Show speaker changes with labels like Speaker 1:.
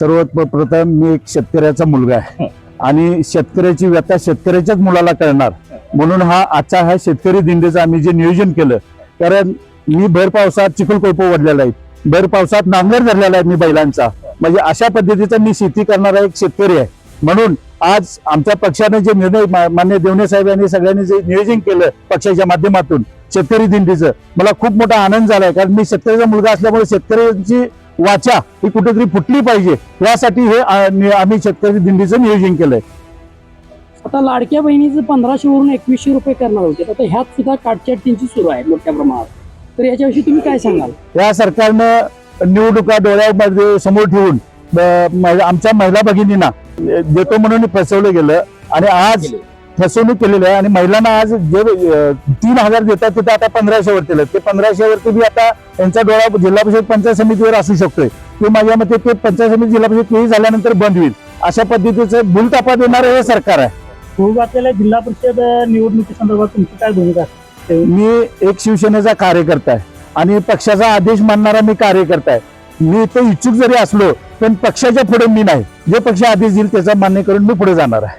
Speaker 1: सर्वात प्रथम मी एक शेतकऱ्याचा मुलगा आहे. आणि शेतकऱ्याची व्यथा शेतकऱ्याच्याच मुलाला कळणार. म्हणून हा आजचा हा शेतकरी दिंडीचं आम्ही जे नियोजन केलं कारण मी भर पावसात चिखलकोप ओढलेला आहे. भर पावसात नांगर धरलेला आहे मी बैलांचा. म्हणजे अशा पद्धतीचा मी शेती करणारा एक शेतकरी आहे. म्हणून आज आमच्या पक्षाने जे निर्णय मान्य देवणे साहेब यांनी सगळ्यांनी जे नियोजन केलं पक्षाच्या माध्यमातून शेतकरी दिंडीचं मला खूप मोठा आनंद झालाय. कारण मी शेतकऱ्याचा मुलगा असल्यामुळे शेतकऱ्यांची वाचा ही कुठेतरी फुटली पाहिजे. यासाठी हे आम्ही शेतकरी दिंडीचं नियोजन केलंय.
Speaker 2: आता लाडक्या बहिणीचं पंधराशे वरून एकवीसशे रुपये करणार होते. आता ह्यात सुद्धा काटछाटींची सुरू आहे मोठ्या प्रमाणात. तर याच्याविषयी तुम्ही काय सांगाल?
Speaker 1: या सरकारनं निवडणुका डोळ्यामध्ये समोर ठेवून आमच्या महिला भगिनींना देतो म्हणून फसवलं गेलं. आणि आज फसवणूक केलेली आहे आणि महिलांना आज जे तीन हजार देतात तिथे आता पंधराशे वर केलं ते पंधराशे वरती बी आता त्यांचा डोळा जिल्हा परिषद पंचायत समितीवर असू शकतोय. ते माझ्या मते ते पंचायत समिती जिल्हा परिषद केही झाल्यानंतर बंद होईल. अशा पद्धतीचं भूलतापा देणारं हे सरकार आहे.
Speaker 3: घातलेल्या जिल्हा परिषद निवडणुकी संदर्भात तुमची काय भूमिका
Speaker 1: मी एक शिवसेनेचा कार्यकर्ता आहे आणि पक्षाचा आदेश मानणारा मी कार्यकर्ता आहे. मी तो इच्छुक जरी असलो पण पक्षाच्या पुढे मी नाही. जे पक्ष आदेश देईल त्याचा मान्य करून मी पुढे जाणार आहे.